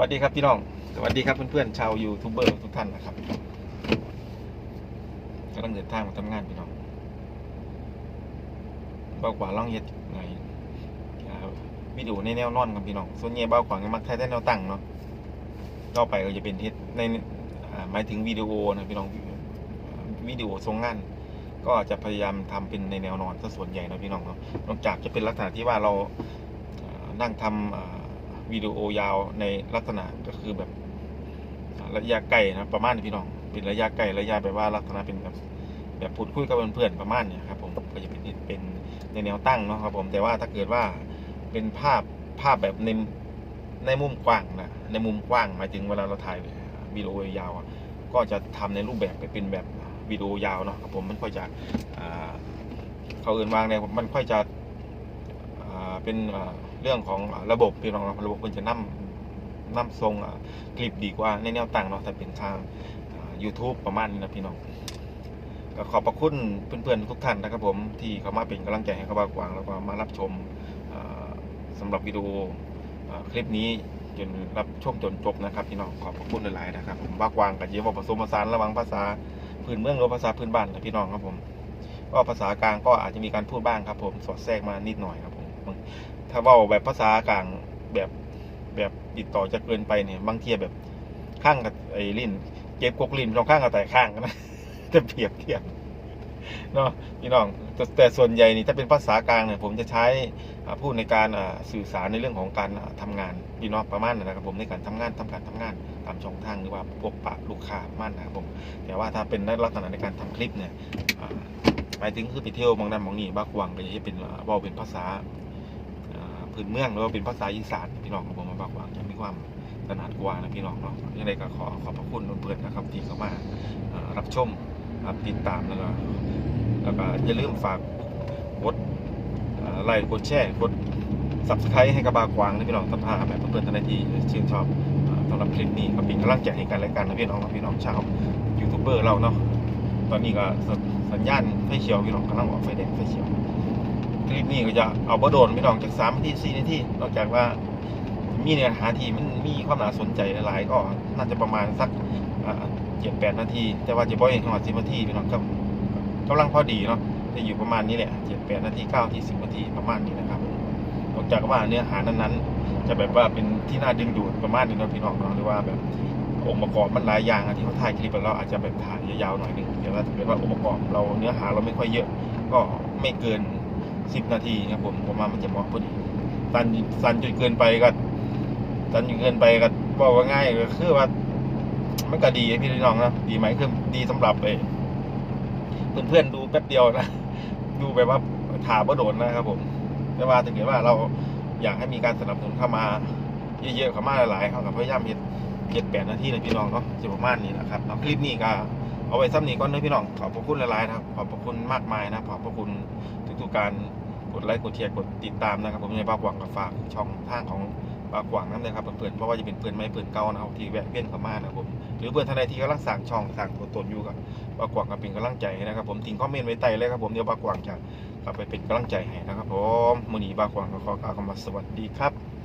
วัสดีครับพี่น้อง สวัสดีครับเพื่อนๆชาวยูทูบเบอร์ทุกท่านนะครับกำลังเดินทางมาทำงานพี่น้องเบากว่าล่องเฮ็ดไงอ่าวิดีโอในแนวนอนครับพี่น้อง ส่วนใหญ่เบากว่ามักใช้แต่แนวตั้งเนาะต่อไปก็จะเป็นเฮ็ดในหมายถึงวิดีโอนะพี่น้องวิดีโอทรงงาน ก็จะพยายามทำเป็นในแนวนอนซะส่วนใหญ่นะพี่น้องเนาะนอกจากจะเป็นลักษณะที่ว่าเรานั่งทำอ่า วิดีโอยาวในลักษณะก็คือแบบ ระยะไกลนะประมาณนี้พี่น้อง เป็นระยะไกลระยะแบบว่าลักษณะเป็นแบบแบบพูดคุยกับเพื่อนๆประมาณเนี้ครับผมก็จะเป็นเป็นในแนวตั้งเนาะครับผมแต่ว่าถ้าเกิดว่าเป็นภาพภาพแบบในในมุมกว้างนะในมุมกว้างหมายถึงเวลาเราถ่ายวิดีโอยาวก็จะทำในรูปแบบไปเป็นแบบวิดีโอยาวเนาะครับผมมันก็จะอ่าเขาเอื่นวางเนี่ยมันค่อยจะอ่าเป็น เรื่องของระบบพี่น้องเนาะระบบมันจะนำนำทรงคลิปดีกว่าในแนวต่างเนาะถ้าเป็นทาง YouTube ประมาณนี้นะพี่น้องก็ขอบพระคุณเพื่อนๆทุกท่านนะครับผมที่เข้ามาเป็นกำลังใจให้กับบากวางแล้วก็มารับชมอ่าสำหรับวิดีโอคลิปนี้จนรับชมจนจบนะครับพี่น้องขอบพระคุณหลายๆนะครับผมบากวางกับเยี่ยมผสมผสานระหว่างภาษาพื้นเมืองหรือภาษาพื้นบ้านนะพี่น้องครับผมก็ภาษากลางก็อาจจะมีการพูดบ้างครับผมสอดแทรกมานิดหน่อยครับผม ถ้าเว่าแบบภาษากลางแบบแบบติดต่อจะเกินไปเนี่ย บางทีแบบข้างกับไอ้ลิ้นเก็บกกลิ้นสองข้างกับแต่ข้างกันนะจะเปรียบเทียบเนาะพี่น้องแต่แต่ส่วนใหญ่นี่ถ้าเป็นภาษากลางเนี่ยผมจะใช้พูดในการสื่อสารในเรื่องของการอ่าทำงานพี่น้องประมาณนะครับผมในการทำงานทำการทำงานตามช่องทางหรือว่าพบปะลูกค้ามาณนะครับผมแต่ว่าถ้าเป็นในลักษณะในการทำคลิปเนี่ยหมายถึงคือไปเที่ยวบางนั้นบางนี้บ้ากวางก็จะเป็นว่าเป็นภาษา พื้นเมืองหรือว่าเป็นภาษาอีสานพี่น้องของผมมาบากวางจะมีความถนัดกว่านะพี่น้องเนาะยังไงก็ขอขอบพระคุณเพื่อนๆนะครับที่เข้ามารับชมรับติดตามแล้วก็แล้วก็อย่าลืมฝากกดไลค์กดแชร์กด subscribe ให้กับบากวางนะพี่น้องสัมภาษณ์แบบเพื่อนๆท่านที่ชื่นชอบสำหรับคลิปนี้ก็เป็นกำลังใจให้กันและกันนะพี่น้องกับพี่น้องชาวยูทูบเบอร์เราเนาะตอนนี้ก็สสัญญาณไฟเขียวพี่น้องกำลังออกไฟแดงไฟเขียว คลิปนี้ก็จะเอาบ่โดนพี่องจากสามนาทีสี่นาทีนอกจากว่ามีเนื้อหาที่มันมีความน่าสนใจหลายก็น่าจะประมาณสักเจ็ดแปดนาที แต่ว่าจะบ่อยขนาดสิบนาทีพี่น้องก็กำลังพอดีเนาะจะอยู่ประมาณนี้แหละเจ็ดแปดนาทีเก้าทีสิบนาทีประมาณนี้นะครับนอกจากว่าเนื้อหานั้นๆ จะแบบว่าเป็นที่น่าดึงดูดประมาณนี้เนาะพี่น้องเนาะหรือว่าแบบองค์ประกอบมันหลายอย่างที่เขาถ่ายคลิปแล้วเราอาจจะแบบถ่ายยาวๆหน่อยหนึงแต่ว่าถ้าเกิดว่าองค์ประกอบเราเนื้อหาเราไม่ค่อยเยอะ ก็ไม่เกิน สิบนาทีครับผมผมว่าณมันจะเหมาะพอดีสันสันจนเกินไปก็สันจนเกินไปก็บอกว่าง่ายก็คือว่ามันก็ดีพี่น้องนะดีไหมคือดีสำหรับไปเพื่อนดูแป๊บเดียวนะดูแบบว่าถาบ่โดนนะครับผมแต่ว่าถ้าเกิดว่าเราอยากให้มีการสนับสนุนเข้ามาเยอะๆเข้ามาหลายๆเข้ากับพยายามเห็นเจ็ดแปดนาทีเลยพี่น้องเนาะจะประมาณนี้นะครับเอาคลิปนี้ก็ เอาไว้ซ้ำนี้ก่อนเลยพี่น้องขอบพระคุณหลายๆนะครับ ขอบพระคุณมากมายนะขอบพระคุณทุกๆการกดไลค์กดแชร์กดติดตามนะครับ ผมในบากหวังกับฝากช่องทางของบากหวังนั่นเลยครับเพื่อนๆเพราะว่าจะเป็นเพื่อนไม่เพื่อนเก่านะครับที่แวะเวียนเข้ามานะครับผมหรือเพื่อนท่านใดที่กำลังสั่งช่องสั่งตัวตนอยู่กับบากหวังก็เป็นกำลังใจนะครับ ผมทิ้งคอมเมนต์ไว้ใต้เลยครับผมเดี๋ยวบากหวังจะกลับไปเป็นกำลังใจให้นะครับ ผมมือนี้บากหวังก็ขอกล่าวคำว่าสวัสดีครับ